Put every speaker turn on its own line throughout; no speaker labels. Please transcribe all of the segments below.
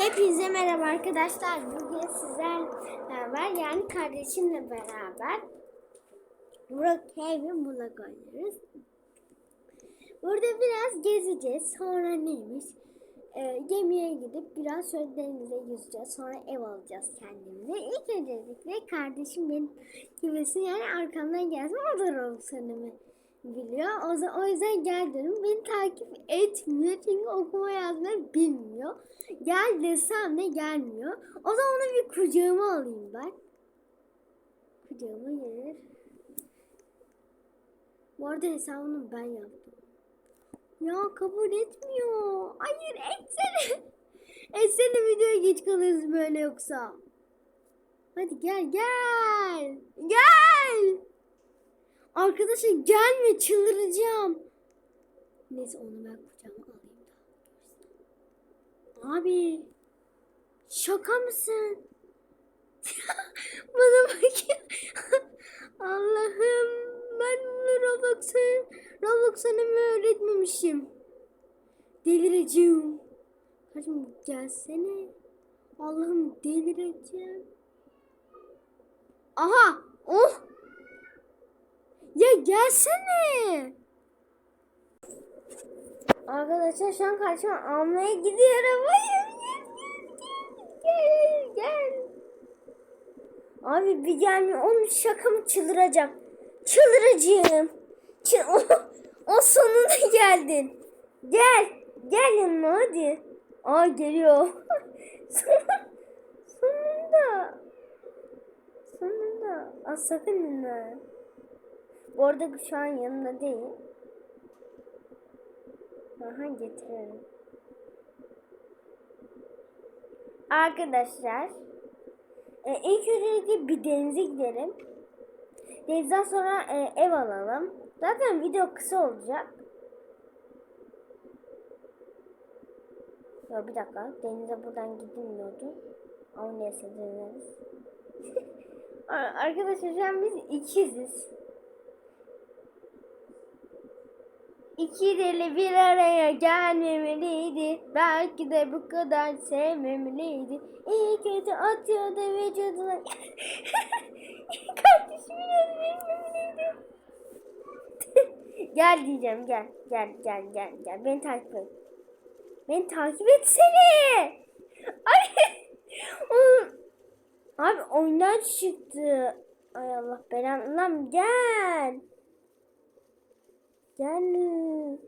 Hepinize merhaba arkadaşlar. Bugün sizlerle beraber yani kardeşimle beraber Brookhaven Vlog oynuyoruz. Burada biraz gezeceğiz. Sonra neymiş? Ee, gemiye gidip biraz şöyle denize yüzeceğiz. Sonra ev alacağız kendimize. İlk öncelikle kardeşim benim gibisin yani arkamdan gelsin o da Roxanne'ımı biliyor. O, zaman, o yüzden gel diyorum. Beni takip etmiyor çünkü okuma yazmayı bilmiyor. Gel desem de gelmiyor. O zaman onu bir kucağıma alayım ben. Kucağıma gelir. Bu arada hesabını ben yaptım. Ya kabul etmiyor. Hayır etsene. etsene videoya geç kalırız böyle yoksa. Hadi gel gel. Gel. Arkadaşlar gelme çıldıracağım. Neyse onu ben kucağıma alayım. Abi şaka mısın? Bana bakın. Allah'ım ben bunu Roblox'a Roblox'a mı öğretmemişim? Delireceğim. Kardeşim gelsene. Allah'ım delireceğim. Aha! Oh! Gelsene. Arkadaşlar şu an karşıma almaya gidiyorum. Hayır gel gel gel. Abi bir gelmiyor. Onun şaka mı çıldıracağım. Çıldıracağım. Çıl o, o sonunda geldin. Gel. Gel yanıma hadi. Aa geliyor. sonunda. Sonunda. Aa sakın dinle. Bu arada şu an yanında değil. Aha getirelim. Arkadaşlar. E, ilk öncelikle bir denize gidelim. Denizden sonra e, ev alalım. Zaten video kısa olacak. Yok bir dakika. Denize buradan gidilmiyordu. Ama neyse deneriz. Arkadaşlar şu an biz ikiziz. İki deli bir araya gelmemeliydi. Belki de bu kadar sevmemeliydi. İyi kötü atıyordu vücuduna. Kardeşimin özlememeliydi. gel diyeceğim gel. Gel gel gel gel. Beni takip et. Beni takip etsene. Ay. Abi oyundan çıktı. Ay Allah belanı. Lan gel. Gel.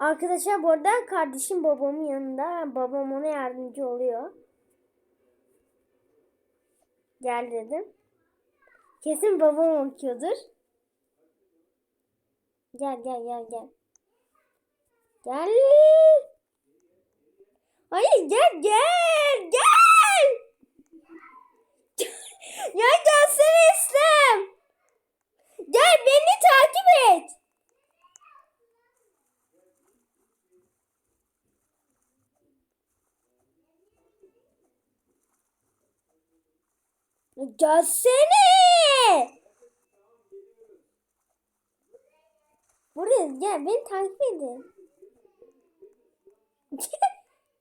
Arkadaşlar bu arada kardeşim babamın yanında. Babam ona yardımcı oluyor. Gel dedim. Kesin babam okuyordur. Gel gel gel gel. Gel. Hayır gel gel gel. ya gelsene İslam. Gel beni takip et. Gelsene. Buraya gel beni takip edin.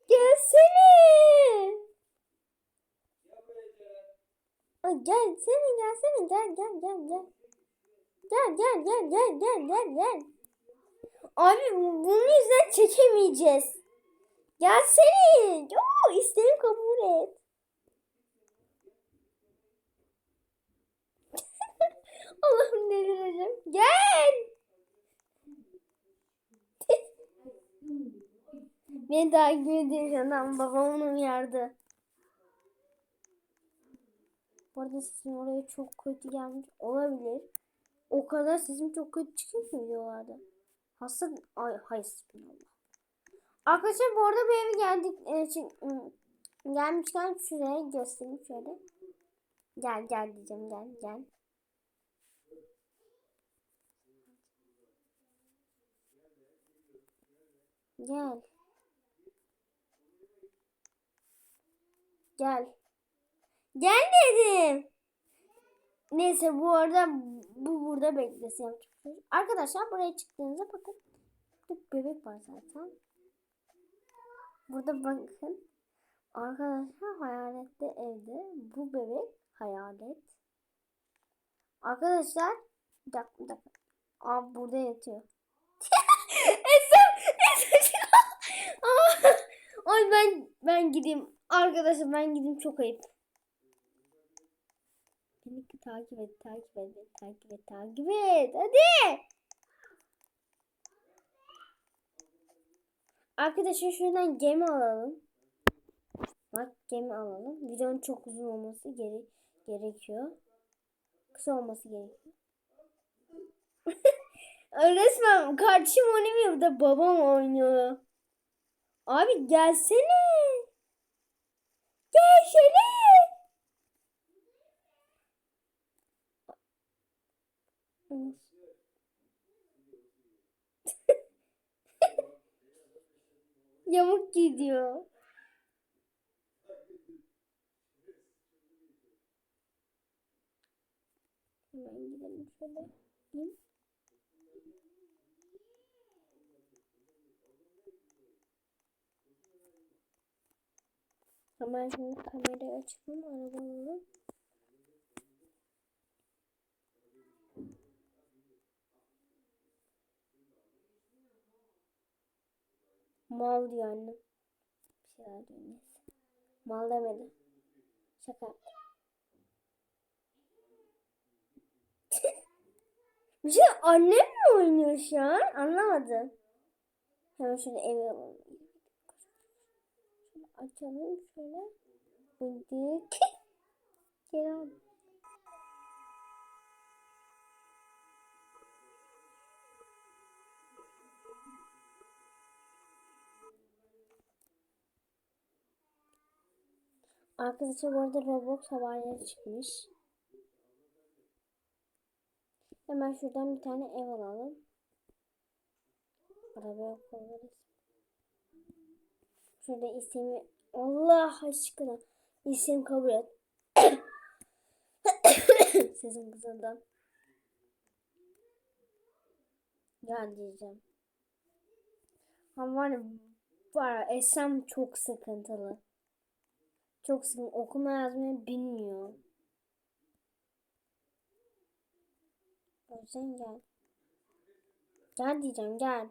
Gelsene. Ay gelsene gelsene gel gel gel gel. Gel gel gel gel gel gel gel. Abi bunun yüzünden çekemeyeceğiz. Gelsene. Oo, isteğimi kabul et. Allah'ım delireceğim. Gel. Beni takip ediyor adam. Babam onu uyardı. Bu arada sesim oraya çok kötü gelmiş olabilir. O kadar sesim çok kötü çıkıyor ki videolarda. Hasta... Ay hayır. Arkadaşlar bu arada bu eve geldik. E, için, gelmişken şuraya göstereyim şöyle. Gel gel diyeceğim gel gel. Gel. Gel. Gel dedim. Neyse bu arada bu burada beklesin. Arkadaşlar buraya çıktığınızda bakın. Burada bebek var zaten. Burada bakın. Arkadaşlar hayalette evde. Bu bebek hayalet. Arkadaşlar bir dakika bir dakika. Aa burada yatıyor. Esem Esem. Aa, Ay ben ben gideyim. Arkadaşlar ben gideyim çok ayıp. Beni takip et, takip et, takip et, takip et. Hadi. Arkadaşlar şuradan gemi alalım. Bak gemi alalım. Videonun çok uzun olması gere gerekiyor. Kısa olması gerekiyor. Resmen kardeşim oynamıyor de babam oynuyor. Abi gelsene. Gelsene. Yamuk gidiyor. Hemen gidelim şöyle. Hemen şimdi kamerayı açalım. Arabaları. Mal diyor annem. Bir şeyler diyor. Mal demedi. Şaka. Bir şey annem mi oynuyor şu an? Anlamadım. Hemen şöyle eve alalım. Açalım şöyle. Bıdık. Gel abi. Arkadaşlar bu arada Roblox haberleri çıkmış. Hemen şuradan bir tane ev alalım. Arabaya koyarız. Şurada ismi Allah aşkına isim kabul et. Sesin kızıldı. Gel diyeceğim. Ama var var Esem çok sıkıntılı. Çok sıkıntı. Okuma yazmayı bilmiyor. O yüzden gel. Gel diyeceğim gel.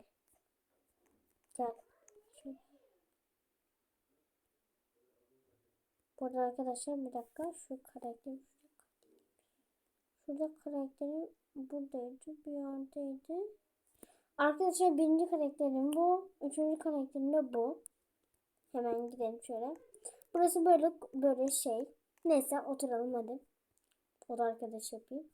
Gel. Şu- Bu arada arkadaşlar bir dakika şu karakter Şurada karakterim buradaydı bir yerdeydi. Arkadaşlar birinci karakterim bu. Üçüncü karakterim de bu. Hemen gidelim şöyle. Burası böyle böyle şey. Neyse oturalım hadi. O da arkadaş yapayım.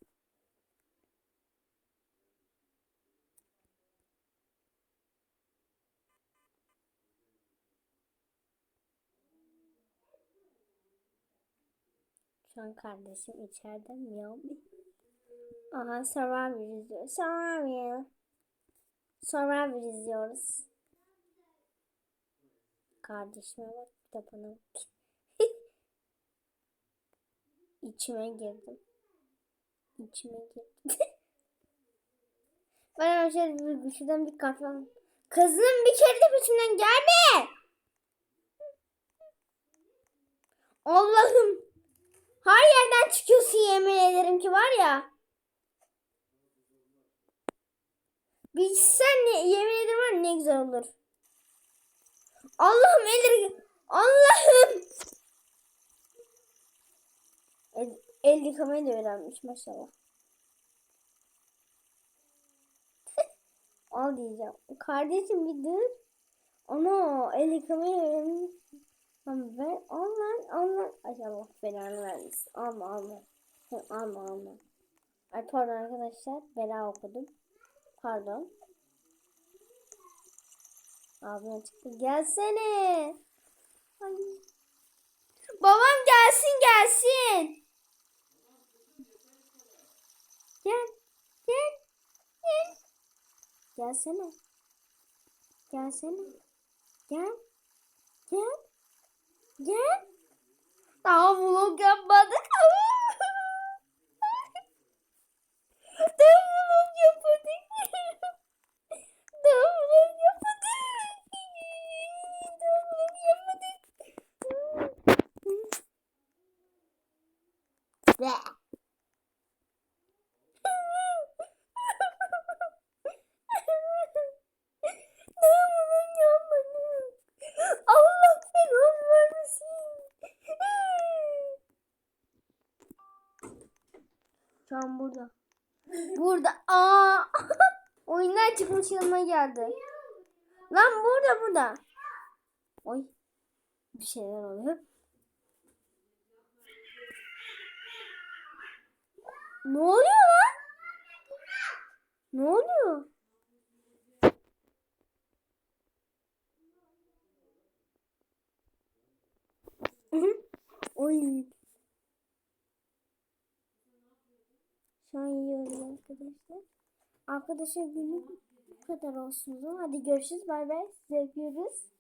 Şu an kardeşim içeride miyav mi? Aha Survivor izliyor. Survivor. Survivor izliyoruz. Kardeşime bak bir de bana bak. İçime girdim. İçime girdim. ben hemen şöyle bir, şuradan bir kahve alayım. Kızım bir kere de peşimden gelme. Allah'ım. Her yerden çıkıyorsun yemin ederim ki var ya. Bir sen ne, yemin ederim var ne güzel olur. Allah'ım elleri Allah'ım. El, el yıkamayı da öğrenmiş maşallah. Al diyeceğim. Kardeşim bir dur. Ana el yıkamayı öğrenmiş. Ben Allah Allah. Ay Allah belanı vermesin. Alma alma. Alma alma. Ay pardon arkadaşlar. Bela okudum. Pardon. Ağzına çıktı. Gelsene. Ay. Babam gelsin gelsin. Gel. Gel. Gel. Gelsene. Gelsene. Gel. Gel. Gel. Daha vlog yapmadık. Daha vlog yapmadık. Daha vlog yapmadık. Daha vlog yapmadık. Bleh. An burada. Burada. Aa. Oyundan çıkmış yanıma geldi. Lan burada burada. Oy. Bir şeyler oluyor. Ne oluyor lan? Ne oluyor? Oy. Şu an yiyorum arkadaşlar. Arkadaşlar günlük bu kadar olsun. Hadi görüşürüz. Bay bay. Sizi öpüyoruz.